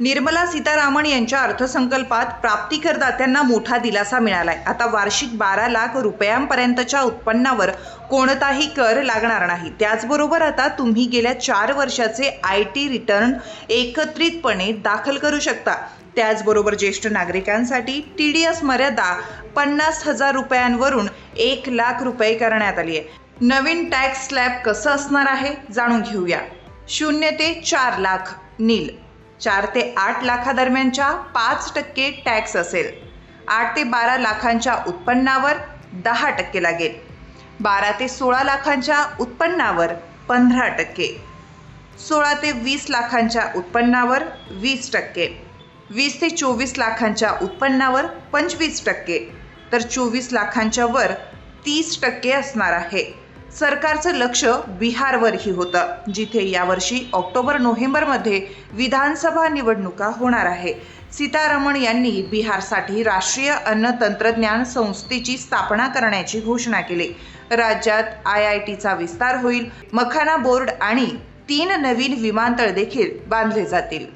निर्मला सीतारामन यांच्या अर्थसंकल्पात प्राप्तीकरदात्यांना मोठा दिलासा मिळालाय. आता वार्षिक बारा लाख रुपयांपर्यंतच्या उत्पन्नावर कोणताही कर लागणार नाही. त्याचबरोबर आता तुम्ही गेल्या चार वर्षाचे आय टी रिटर्न एकत्रितपणे दाखल करू शकता. त्याचबरोबर ज्येष्ठ नागरिकांसाठी टी डी एस मर्यादा पन्नास हजार रुपयांवरून एक लाख रुपये करण्यात आली आहे. नवीन टॅक्स स्लॅब कसं असणार आहे जाणून घेऊया. शून्य ते चार लाख नील चार ते आठ लाखादरम्यानच्या पाच टक्के टॅक्स असेल. आठ ते बारा लाखांच्या उत्पन्नावर दहा टक्के लागेल. बारा ते सोळा लाखांच्या उत्पन्नावर पंधरा टक्के. सोळा ते वीस लाखांच्या उत्पन्नावर वीस टक्के. वीस ते चोवीस लाखांच्या उत्पन्नावर पंचवीस टक्के. तर चोवीस लाखांच्या वर तीस टक्के असणार आहे. सरकारचं लक्ष बिहारवरही होतं जिथे यावर्षी ऑक्टोबर नोव्हेंबरमध्ये विधानसभा निवडणुका होणार आहे. सीतारमण यांनी बिहारसाठी राष्ट्रीय अन्न तंत्रज्ञान संस्थेची स्थापना करण्याची घोषणा केली. राज्यात आय आय टीचा विस्तार होईल मखाना बोर्ड आणि तीन नवीन विमानतळ देखील बांधले जातील.